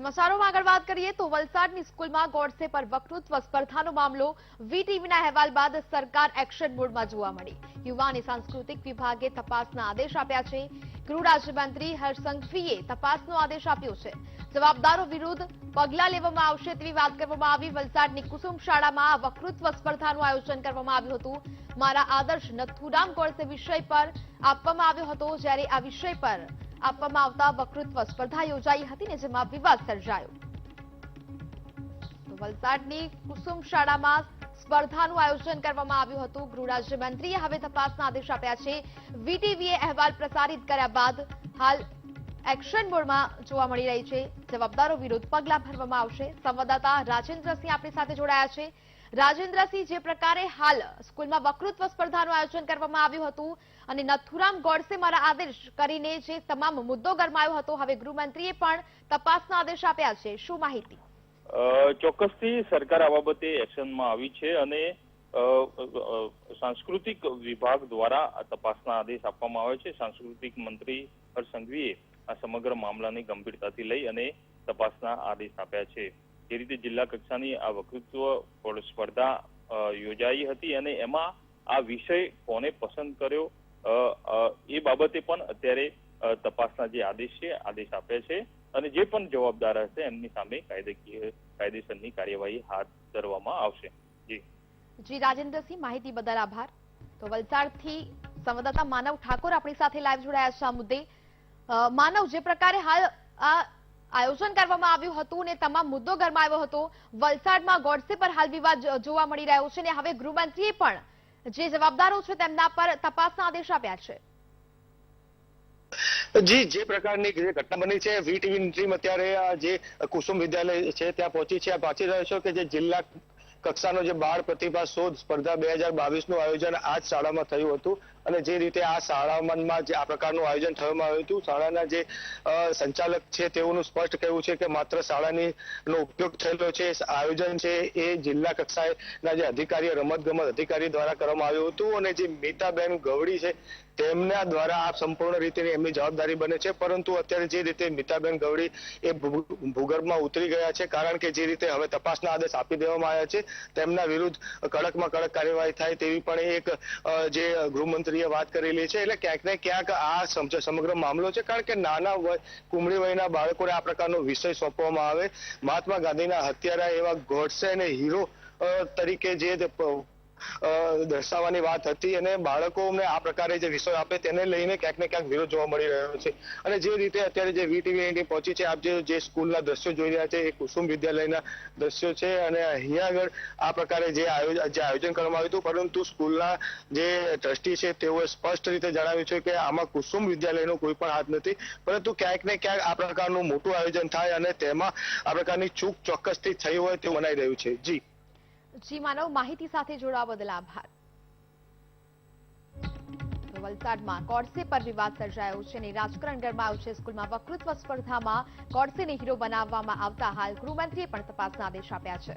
સમાચારોમાં આગળ વાત કરીએ તો વલસાડની સ્કૂલમાં ગોડસે પર વક્તૃત્વ સ્પર્ધાનો મામલો, વીટીવીના અહેવાલ બાદ સરકાર એક્શન મોડમાં જોવા મળી. યુવા અને સાંસ્કૃતિક વિભાગે તપાસના આદેશ આપ્યા છે. ગૃહ રાજ્યમંત્રી હર્ષ તપાસનો આદેશ આપ્યો છે. જવાબદારો વિરુદ્ધ પગલાં લેવામાં આવશે તેવી વાત કરવામાં આવી. વલસાડની કુસુમ શાળામાં વક્તૃત્વ સ્પર્ધાનું આયોજન કરવામાં આવ્યું હતું. મારા આદર્શ નથુરામ ગોડસે વિષય પર આપવામાં આવ્યો હતો. જ્યારે આ વિષય પર આપવામાં આવતા વકૃત્વ સ્પર્ધા યોજાઈ હતી ને જેમાં વિવાદ સર્જાયો. વલસાડની કુસુમ શાળામાં સ્પર્ધાનું આયોજન કરવામાં આવ્યું હતું. ગૃહ રાજ્યમંત્રીએ હવે તપાસના આદેશ આપ્યા છે. વીટીવીએ અહેવાલ પ્રસારિત કર્યા બાદ હાલ એક્શન મોડમાં જોવા મળી રહી છે. જવાબદારો વિરુદ્ધ પગલાં ભરવામાં આવશે. સંવાદદાતા રાજેન્દ્રસિંહ આપણી સાથે જોડાયા છે. રાજેન્દ્રસિંહ જે પ્રકારે હાલ સ્કૂલમાં વક્તૃત્વ સ્પર્ધાનું આયોજન કરવામાં આવ્યું હતું અને નથુરામ ગોડસે મારા આદેશ કરીને જે તમામ મુદ્દો ગરમાયો હતો, હવે ગૃહમંત્રીએ પણ તપાસના આદેશ આપ્યા છે. શું માહિતી? ચોક્કસથી સરકાર આ બાબતે એક્શનમાં આવી છે અને સાંસ્કૃતિક વિભાગ દ્વારા તપાસના આદેશ આપવામાં આવે છે. સાંસ્કૃતિક મંત્રી હર્ષ સંઘવીએ આ સમગ્ર મામલાને ગંભીરતાથી લઈ અને તપાસના આદેશ આપ્યા છે. જે રીતે જિલ્લા કક્ષાની આ વકૃત્વ સ્પર્ધા યોજાઈ હતી અને એમાં આ વિષય કોને પસંદ કર્યો? એ બાબતે પણ અત્યારે તપાસના જે આદેશ છે, આદેશ આપ્યા છે અને જે પણ જવાબદાર હશે એમની સામે કાયદેકીય, કાયદેસરની કાર્યવાહી હાથ ધરવામાં આવશે. જી. જી, રાજેન્દ્રસિંહ, માહિતી બદલ આભાર. તો વલસાડથી સંવાદદાતા માનવ ઠાકોર આપણી સાથે લાઈવ જોડાયા છે આ મુદ્દે. માનવ, જે પ્રકારે હાલ આ આયોજન કરવામાં આવ્યું હતું ને તમામ મુદ્દો ગરમાયો હતો. વલસાડમાં ગોડસે પર હાલ વિવાદ જોવા મળી રહ્યો છે ને હવે ગૃહમંત્રીએ પણ જે જવાબદારો છે તેમના પર તપાસના આદેશ આપ્યા છે. જી, જે પ્રકારની જે ઘટના બની છે વીટીવી ટીમ અત્યારે આ જે કુસુમ વિદ્યાલય છે, ત્યાં પહોંચી છે. પહોંચી રહ્યો છો કે જે જિલ્લા કક્ષાનો જે બાળ પ્રતિભા શોધ સ્પર્ધા બે હજાર બાવીસનું આયોજન આ જ શાળામાં થયું હતું. અને જે રીતે આ શાળામાં જે આ પ્રકારનું આયોજન થવામાં આવ્યું હતું, શાળાના જે સંચાલક છે તેઓનું સ્પષ્ટ કહેવું છે કે માત્ર શાળાની નો ઉપયોગ થયેલો છે. આયોજન છે એ જિલ્લા કક્ષાએના જે અધિકારીઓ રમત ગમત અધિકારી દ્વારા કરવામાં આવ્યું હતું. અને જે મીતાબેન ગવડી છે તેમના દ્વારા આ સંપૂર્ણ રીતે એમની જવાબદારી બને છે, પરંતુ અત્યારે જે રીતે મિતાબેન ગવડી એ ભૂગર્ભમાં ઉતરી ગયા છે, કારણ કે જે રીતે હવે તપાસના આદેશ આપી દેવામાં આવ્યા છે, તેમના વિરુદ્ધ કડકમાં કડક કાર્યવાહી થાય તેવી પણ એક જે ગૃહમંત્રીએ વાત કરેલી છે, એટલે ક્યાંક ને ક્યાંક આ સમ- સમગ્ર મામલો છે, કારણ કે નાના વય, કુમળી વયના બાળકોને આ પ્રકારનો વિષય સોંપવામાં આવે. મહાત્મા ગાંધીના હત્યારા એવા ગોડસે અને હીરો તરીકે જે દર્શાવવાની વાત હતી અને બાળકોને આ પ્રકારે જે વિષય આપે તેને લઈને ક્યાંક ને ક્યાંક વિરોધ જોવા મળી રહ્યો છે. અને જે રીતે અત્યારે જે વીટીવી પહોંચી છે, આપ જે સ્કૂલના દ્રશ્યો જોઈ રહ્યા છે, એ કુસુમ વિદ્યાલયના દ્રશ્યો છે અને અહીંયા આગળ આ પ્રકારે જે આયોજન જે આયોજન કરવામાં આવ્યું હતું, પરંતુ સ્કૂલના જે ટ્રસ્ટી છે તેઓએ સ્પષ્ટ રીતે જણાવ્યું છે કે આમાં કુસુમ વિદ્યાલયનો કોઈ પણ હાથ નથી, પરંતુ ક્યાંક ને ક્યાંક આ પ્રકારનું મોટું આયોજન થાય અને તેમાં આ પ્રકારની ચૂક ચોક્કસથી થઈ હોય તેવું મનાઈ રહ્યું છે. જી. જી માનવ માહિતી સાથે જોડાવા બદલ આભાર. વલસાડમાં કોડસે પર વિવાદ સર્જાયો છે અને રાજકારણ ગરમાયું છે. સ્કૂલમાં વકૃત્વ સ્પર્ધામાં કોડસેને હીરો બનાવવામાં આવતા હાલ ગૃહમંત્રીએ પણ તપાસના આદેશ આપ્યા છે.